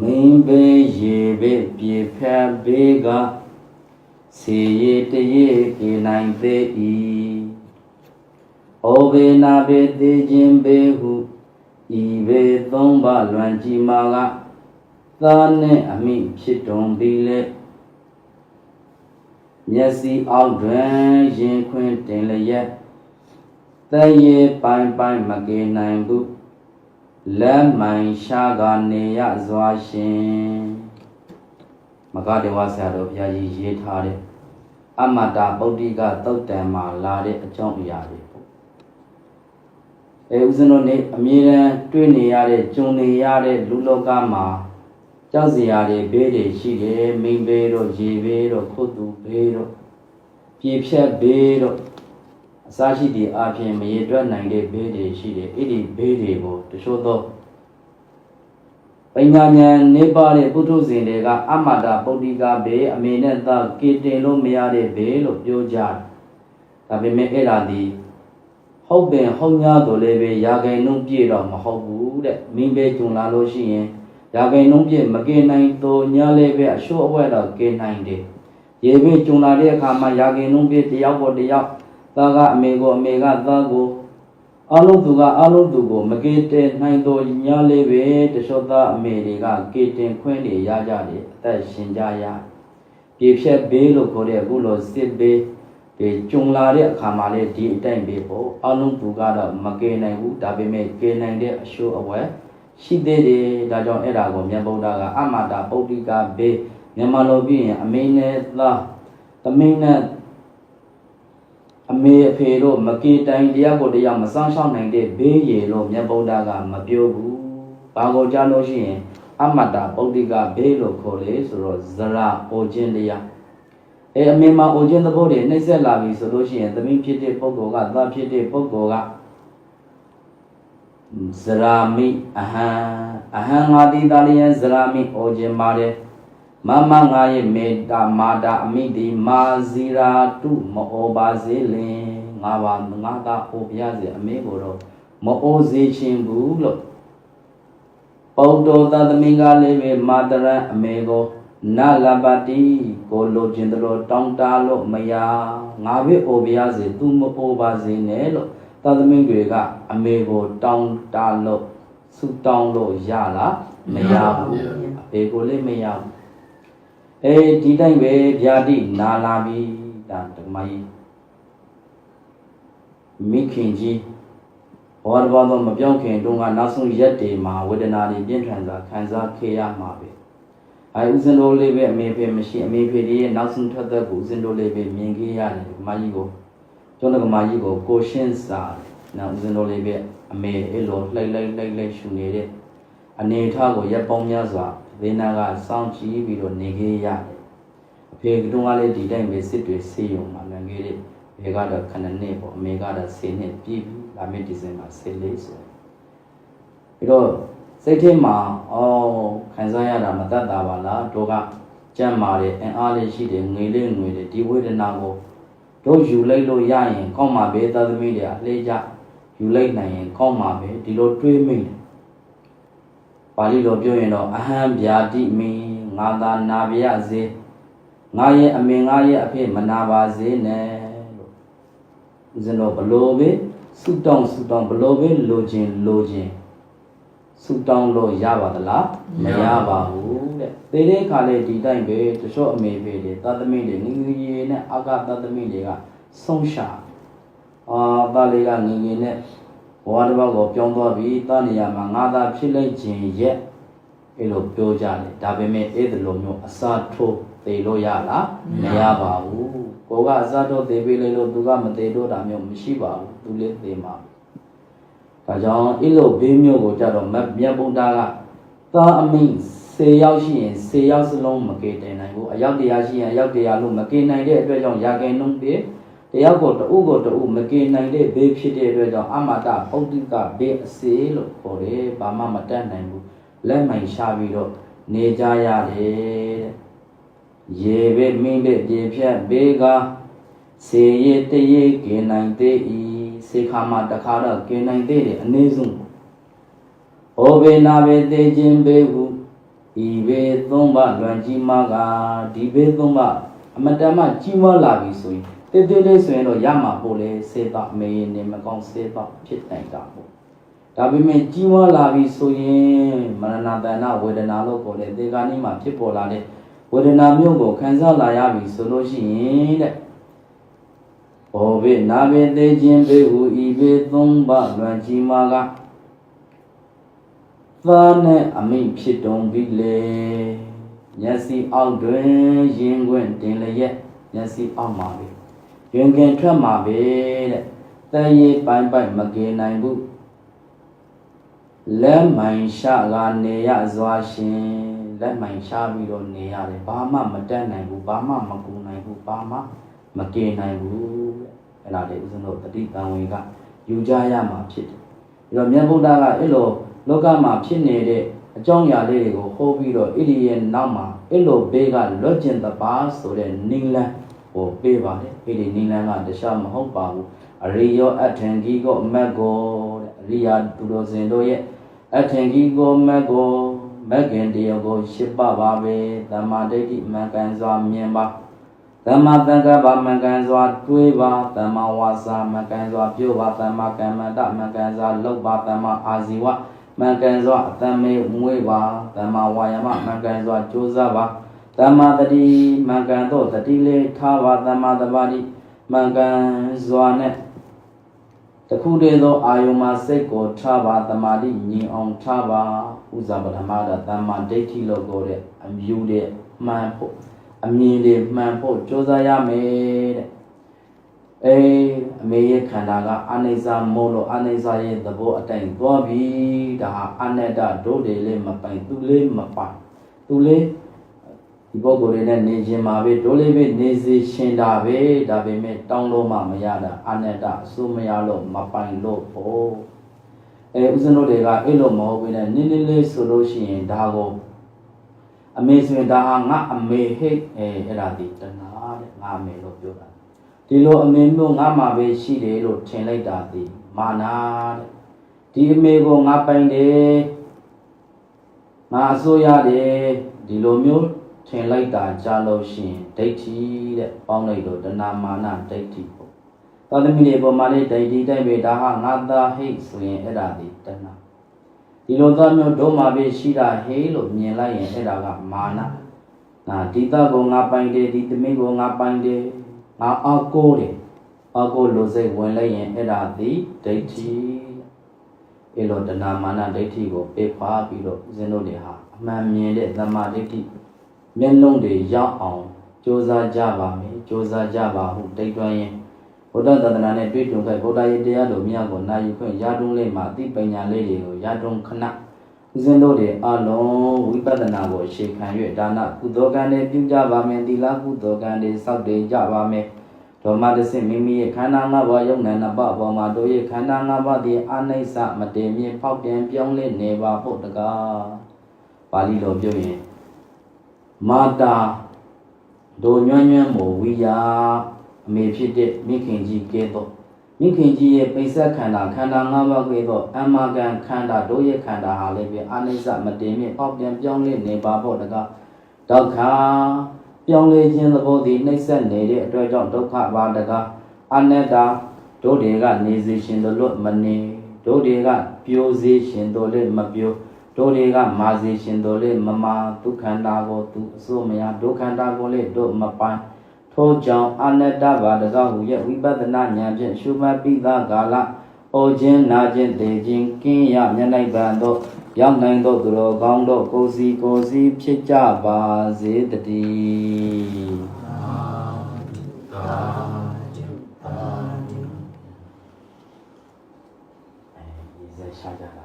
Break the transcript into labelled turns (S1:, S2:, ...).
S1: မင်းဘေးရေဘေးပြေဖက်ဘေးကစီရတရေကေနိုင်သေး၏ဩဘေနာဘေတေခြင်းဘေးဟုဤဘေးသုံးပါလွန်ကြည်မာကသာနှင့်အမိဖြစ်တွန်ပြီးလေမျက်စိအောက်တွင်ရင်ခွင်တင်လျက်တရေပိုင်ပိုင်မကေနိုင်ဘူး လက်မိုင်ရှာကနေရစွာရှင်မဂဒေဝဆရာတော်ဘုရားကြီးရေးထားတဲ့အမတာပုဒ္ဓိကသုတ်တံမှာလာတဲ့အကြောင်းအရာတွေပေါ့အဲဦးဇင်းတို့နေအမြဲတမ်းတွေ့နေရတဲ့ကြုံနေရတဲ့လူလောကမှာကြောက်စရာတွေဘေးတွေရှိတယ်မိန်ဘေးတို့ရေဘေးတို့ခုတ်သူဘေးတို့ပြေဖြတ်ဘေးတို့ အစရှိသည့်အပြင်မရေတွက်နိုင်တဲ့ဘေးတွေရှိတယ်အဲ့ဒီဘေးတွေကိုတချို့သောပညာဉာဏ်နေပါတဲ့ပုထုဇဉ်တွေကအမတာပုဒ္ဓိကဘေးအမေနဲ့သားကေတင်လို့မရတဲ့ဘေးလို့ပြောကြတယ်ဒါပေမဲ့အဲ့ဒါဒီဟုတ်ပင်ဟုတ်냐တို့လည်းပဲရာဂိန်နှုံးပြည့်တော့မဟုတ်ဘူးတဲ့မင်းပဲဂျုံလာလို့ရှိရင်ရာဂိန်နှုံးပြည့်မကေနိုင်တော့냐လည်းပဲအရှိုးအဝဲတော့ကေနိုင်တယ်ရေပဲဂျုံလာတဲ့အခါမှာရာဂိန်နှုံးပြည့်တယောက်ပေါ်တယောက် သားကအမေကိုအမေကသားကိုအလုံးသူကအလုံးသူကိုမကေတဲ့နိုင်တော့냐လည်းပဲတချို့သားအမေတွေကကေတင်ခွင့်တွေရကြတယ်အသက်ရှင်ကြရပြေဖြက်ဘေးလို့ခေါ်တဲ့အခုလိုစစ်ဘေးဒီကြုံလာတဲ့အခါမှာလေဒီအတိုင်းပဲပေါ့အလုံးသူကတော့မကေနိုင်ဘူးဒါပေမဲ့ကေနိုင်တဲ့အရှိုးအဝဲရှိသေးတယ်ဒါကြောင့်အဲ့ဒါကိုမြတ်ဗုဒ္ဓကအမတာပုဒ္ဓိကဘေးမြန်မာလိုပြရင်အမေနဲ့သားသမင်းနဲ့ အမေအဖေတို့မကေတိုင်တရားကိုတရားမစမ်းရှောင်းနိုင်တဲ့ဘေးရေလို့မြတ်ဗုဒ္ဓကမပြောဘူးဘာကိုကြားလို့ရှိရင်အမတာပုဒ္ဓိကဘေးလို့ခေါ်လေဆိုတော့ဇရာအိုခြင်းတရားအဲအမေမှာအိုခြင်းသဘောတွေနှိမ့်ဆက်လာပြီဆိုလို့ရှိရင်သမီးဖြစ်တဲ့ပုဂ္ဂိုလ်ကသားဖြစ်တဲ့ပုဂ္ဂိုလ်ကဇရာမိအဟံအဟံငါတိတာလျံဇရာမိအိုခြင်းပါတယ် မမငါရဲ့မေတ္တာမာတာအမိတိမာဇီရာတုမဩပါစေလင်ငါပါငါသာအိုပြရစေအမေကိုတော့မအိုစေခြင်းဘူးလို့ပုဒ္ဒောသသမင်္ဂလေးပဲမာတရံအမေကိုနာလပတိကိုလိုချင်တယ်လို့တောင်းတလို့မရငါပဲအိုပြရစေသူမအိုပါစေနဲ့လို့သသမင်တွေကအမေကိုတောင်းတလို့ဆုတောင်းလို့ရလားမရဘူးအဖေကိုလည်းမရဘူး အဲဒီတိုင်းပဲဗျာတိနာလာပြီဒါဓမ္မကြီးမိခင်ကြီးဘောရဘောတော့မပြောင်းခင်တုန်းကနောက်ဆုံးရက်တွေမှာဝေဒနာတွေပြင်းထန်စွာခံစားခဲ့ရမှာပဲအဲဦးဇင်းတို့လေးပဲအမေဖေမရှိအမေဖေတွေရဲ့နောက်ဆုံးထွက်သက်ကိုဦးဇင်းတို့လေးပဲမြင်ခဲ့ရတယ်ဓမ္မကြီးကိုကျောင်းဓမ္မကြီးကိုကိုရှင်းစာနောက်ဦးဇင်းတို့လေးပဲအမေအဲ့လိုလှိုက်လှိုက်လှိုက်လှိုက်ရှူနေတဲ့ အနေထားကိုရပ်ပေါင်းများစွာဝေနာကစောင့်ကြည့်ပြီးတော့နေခဲ့ရတယ်အဖေကတုန်းကလည်းဒီတိုင်းပဲစစ်တွေဆေးရုံမှာလန်ခဲ့တဲ့ဘေကတော့ခဏနှစ်ပေါ့အမေကတော့10နှစ်ပြည့်ပြီလာမယ့်ဒီဇင်ဘာ14ဆိုပြီးတော့စိတ်ထဲမှာအော်ခံစားရတာမတတ်တာပါလားတို့ကကြမ်းမာတယ်အင်အားလေးရှိတယ်ငွေလေးငွေတယ်ဒီဝေဒနာကိုတို့ယူလိုက်လို့ရရင်ကောင်းမှာပဲသာသမီတွေအလေးကြယူလိုက်နိုင်ရင်ကောင်းမှာပဲဒီလိုတွေးမိတယ်ပါ ဠိလိုပြောရင်တော့အဟံဗျာတိမိငါသာနာပြရစေငါရဲ့အမေငါရဲ့အဖေမနာပါစေနဲ့လို့ဦးဇင်းတော်ဘလို့ပဲဆုတောင်းဆုတောင်းဘလို့ပဲလိုခြင်းလိုခြင်းဆုတောင်းလို့ရပါသလားမရပါဘူးတဲ့သေတဲ့ခါလေဒီတိုင်းပဲတချို့အမေဖေတွေသာသမီတွေငငယ်ကြီးနဲ့အာကသာသမီတွေကဆုံးရှာအာသားလေးကငငယ်နဲ့ ဘဝတစ်ပါးကိုပြောင်းသွားပြီးတာနေရာမှာငါသာဖြစ်လိုက်ခြင်းရဲ့အဲ့လိုပြောကြတယ်ဒါပေမဲ့အဲ့ဒီလိုမျိုးအစာထိုးသေလို့ရလားမရပါဘူးကိုကအစာထိုးသေပေးလိုက်လို့သူကမသေတော့တာမျိုးမရှိပါဘူးသူလည်းသေမှာဒါကြောင့်အဲ့လိုဘေးမျိုးကိုကြတော့မြတ်ဗုဒ္ဓကသာအမိန်10ယောက်ရှိရင်10ယောက်စလုံးမကေတင်နိုင်ဘူးအယောက်တရားရှိရင်အယောက်တရားလို့မကေနိုင်တဲ့အတွက်ကြောင့်ရာဂိန်လုံးပြေ တယောက်ကိုတအုပ်ကိုတအုပ်မကေနိုင်တဲ့ဘေးဖြစ်တဲ့အတွက်ကြောင့်အမတပုဒ္ဓိကဘေးအစေလို့ခေါ်တယ်ဘာမှမတတ်နိုင်ဘူးလက်မှန်ရှာပြီးတော့နေကြရတယ်ရေဘေးမင်းဘေးပြေဖြတ်ဘေးကစေရတရေကေနိုင်သေးဤစေခါမှာတခါတော့ကေနိုင်သေးတယ်အနည်းဆုံးဩဘေနာဘေတေခြင်းဘေဟုဤဘေသုံးပါလွန်ကြီးမားကဒီဘေသုံးပါအမတန်မှကြီးမားလာပြီဆိုရင် တေးသေးလေးဆိုရင်တော့ရမှာပို့လေစေတော့မေရင်နေမကောင်းစေတော့ဖြစ်နိုင်တာပေါ့ဒါပေမဲ့ကြီးမားလာပြီဆိုရင်မရဏတဏဝေဒနာလို့ခေါ်တဲ့ဒေဂာနိမှာဖြစ်ပေါ်လာတဲ့ဝေဒနာမျိုးကိုခံစားလာရပြီဆိုလို့ရှိရင်တဲ့ဘောဘေနာဘေသေးခြင်းဘေဟုဤဘေသုံးပါလွန်ကြီးမားကသားနဲ့အမိဖြစ်တုံပြီလေမျက်စိအောက်တွင်ရင်ခွင့်တင်လျက်မျက်စိအောက်မှာပဲ ရင်ခင်ထွက်မှာပဲတဲ့တန်ရည်ပိုင်းပိုင်းမကယ်နိုင်ဘူးလက်မိုင်ရှာကနေရစွာရှင်လက်မိုင်ရှာပြီးတော့နေရတယ်ဘာမှမတတ်နိုင်ဘူးဘာမှမကူနိုင်ဘူးဘာမှမကယ်နိုင်ဘူးတဲ့အဲ့ဒါတွေဦးဇင်းတို့တတိတံဝင်ကယူကြရမှာဖြစ်တယ်အဲ့တော့မြတ်ဗုဒ္ဓကအဲ့လိုလောကမှာဖြစ်နေတဲ့အကြောင်းအရာလေးတွေကိုဟောပြီးတော့ဣရိရဲ့နောက်မှာအဲ့လိုဘေးကလွတ်ကျင်တပါဆိုတဲ့နိလန်း ဟိုပေးပါတယ်အဲ့ဒီနိလန်းကတခြားမဟုတ်ပါဘူးအရိယောအထင်ကြီးကိုအမတ်ကိုတဲ့အရိယာသူတော်စင်တို့ရဲ့အထင်ကြီးကိုမတ်ကိုမဂ္ဂင်တရားကိုရှစ်ပါပါပဲသမ္မာဒိဋ္ဌိမှန်ကန်စွာမြင်ပါသမ္မာသင်္ကပ္ပမှန်ကန်စွာတွေးပါသမ္မာဝါစာမှန်ကန်စွာပြုပါသမ္မာကမ္မန္တမှန်ကန်စွာလုပ်ပါသမ္မာအာဇီဝမှန်ကန်စွာအတ္တမေမွေးပါသမ္မာဝါယမမှန်ကန်စွာကြိုးစားပါ သမ္မာတတိမှန်ကန်သောတတိလေးထားပါသမ္မာသဘာတိမှန်ကန်စွာနဲ့တခုတည်းသောအာယုံမှာစိတ်ကိုထားပါသမာဓိညီအောင်ထားပါဥဇာပထမကသမ္မာဒိဋ္ဌိလို့ခေါ်တဲ့အမြူတဲ့မှန်ဖို့အမြင်တွေမှန်ဖို့ကြိုးစားရမယ်တဲ့အေးအမေရဲ့ခန္ဓာကအာနိစ္စမို့လို့အာနိစ္စရဲ့သဘောအတိုင်းသွားပြီဒါဟာအနတ္တဒုတွေလေးမပိုင်သူလေးမပိုင်သူလေး ဒီပုဂ္ဂိုလ်တွေနဲ့နေခြင်းမှာပဲဒုလေးပဲနေစေရှင်တာပဲဒါပေမဲ့တောင်းလို့မှမရတာအနတ္တအစိုးမရလို့မပိုင်လို့ပေါ့အဲဥစဉ်တို့တွေကအဲ့လိုမဟုတ်ဘဲနဲ့နင်းနင်းလေးဆိုလို့ရှိရင်ဒါကိုအမေဆိုရင်ဒါဟာငါအမေဟိတ်အဲအဲ့ဒါဒီတဏှာတဲ့ငါအမေလို့ပြောတာဒီလိုအမေမျိုးငါမှာပဲရှိတယ်လို့ထင်လိုက်တာဒီမာနာတဲ့ဒီအမေကိုငါပိုင်တယ်ငါအစိုးရတယ်ဒီလိုမျိုး ထင်လိုက်တာကြားလို့ရှိရင်ဒိဋ္ဌိတဲ့ပေါင်းလိုက်တော့တဏမာနဒိဋ္ဌိပေါ့သာသမီတွေပေါ်မှာလေးဒိဋ္ဌိတိုက်ပဲဒါဟာငါသားဟိတ်ဆိုရင်အဲ့ဒါဒီတဏဒီလိုသားမျိုးတို့မှာပဲရှိတာဟေးလို့မြင်လိုက်ရင်အဲ့ဒါကမာနနာဒီသားကိုငါပိုင်တယ်ဒီသမီးကိုငါပိုင်တယ်ငါအောက်ကိုတယ်အောက်ကိုလိုစိတ်ဝင်လိုက်ရင်အဲ့ဒါဒီဒိဋ္ဌိအဲ့လိုတဏမာနဒိဋ္ဌိကိုပေဖားပြီးတော့ဦးဇင်းတို့တွေဟာအမှန်မြင်တဲ့သမာဓိဋ္ဌိ မျက်လုံးတွေရောက်အောင်ကြိုးစားကြပါမယ်ကြိုးစားကြပါဟုတိတ်တွန်းရင်ဘုဒ္ဓသာသနာနဲ့တွေ့ကြုံခဲ့ဘုရားရဲ့တရားတော်မြတ်ကိုနာယူခွင့်ရတုံးလေးမှာအသိပညာလေးတွေကိုရတုံးခဏဦးဇင်းတို့တွေအလုံးဝိပဿနာကိုရှေခံ၍ဒါနကုသိုလ်ကံတွေပြုကြပါမယ်သီလကုသိုလ်ကံတွေစောင့်တည်ကြပါမယ်ဓမ္မတဆင့်မိမိရဲ့ခန္ဓာ၅ပါးယုံနာနှစ်ပါးပေါ်မှာတို့ရဲ့ခန္ဓာ၅ပါးသည်အနိစ္စမတည်မြဲဖောက်ပြန်ပြောင်းလဲနေပါဖို့တကားပါဠိတော်ပြောရင် မာတာဒိုညွန့်ညွန့်မို့ဝိယာအမေဖြစ်တဲ့မိခင်ကြီးကဲတော့မိခင်ကြီးရဲ့ပိဿခန္ဓာခန္ဓာ၅ပါးကဲတော့အမဂန်ခန္ဓာတို့ရဲ့ခန္ဓာဟာလည်းပဲအနိစ္စမတင်မြင့်ပေါက်ပြန်ပြောင်းလဲနေပါဖို့တကားဒုက္ခပြောင်းလဲခြင်းသဘောသည်နှိမ့်ဆက်နေတဲ့အတွက်ကြောင့်ဒုက္ခပါတကားအနတ္တတို့တွေကနေစေရှင်တို့လွတ်မနေတို့တွေကပြိုစေရှင်တို့လည်းမပြို တို့တွေကမာစီရှင်တို့လေမမာဒုက္ခန္တာကိုသူအစိုးမရဒုက္ခန္တာကိုလေတို့မပိုင်ထို့ကြောင့်အနတ္တဘာတသောဟူရဲ့ဝိပဿနာဉာဏ်ဖြင့်ရှုမှတ်ပြီးသားကာလအိုခြင်းနာခြင်းဒေခြင်းကင်းရမြတ်နိုင်ပါသောရောက်နိုင်သောသူတော်ကောင်းတို့ကိုစီကိုစီဖြစ်ကြပါစေတည်းရှာကြတာ